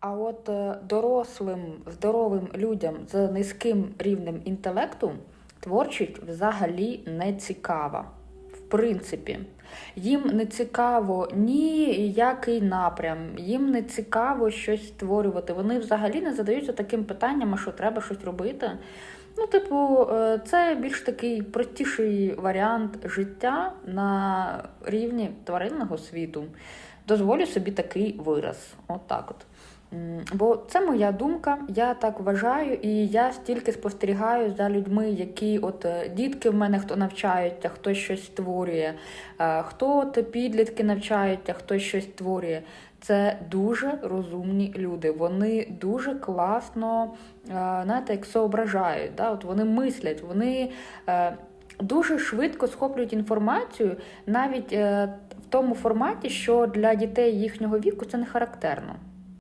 А от е, дорослим, здоровим людям з низьким рівнем інтелекту творчість взагалі не цікава. В принципі, їм не цікаво ніякий напрям, їм не цікаво щось створювати. Вони взагалі не задаються таким питанням, що треба щось робити. Ну, типу, е, це більш такий простіший варіант життя на рівні тваринного світу. Дозволю собі такий вираз. От так от. Бо це моя думка, я так вважаю, і я стільки спостерігаю за людьми, які от е, дітки в мене хто навчаються, хтось щось створює, е, хто от підлітки навчаються, хтось щось створює. Це дуже розумні люди. Вони дуже класно, е, знаєте, як соображають. Да? От вони мислять, вони дуже швидко схоплюють інформацію, навіть в тому форматі, що для дітей їхнього віку це не характерно.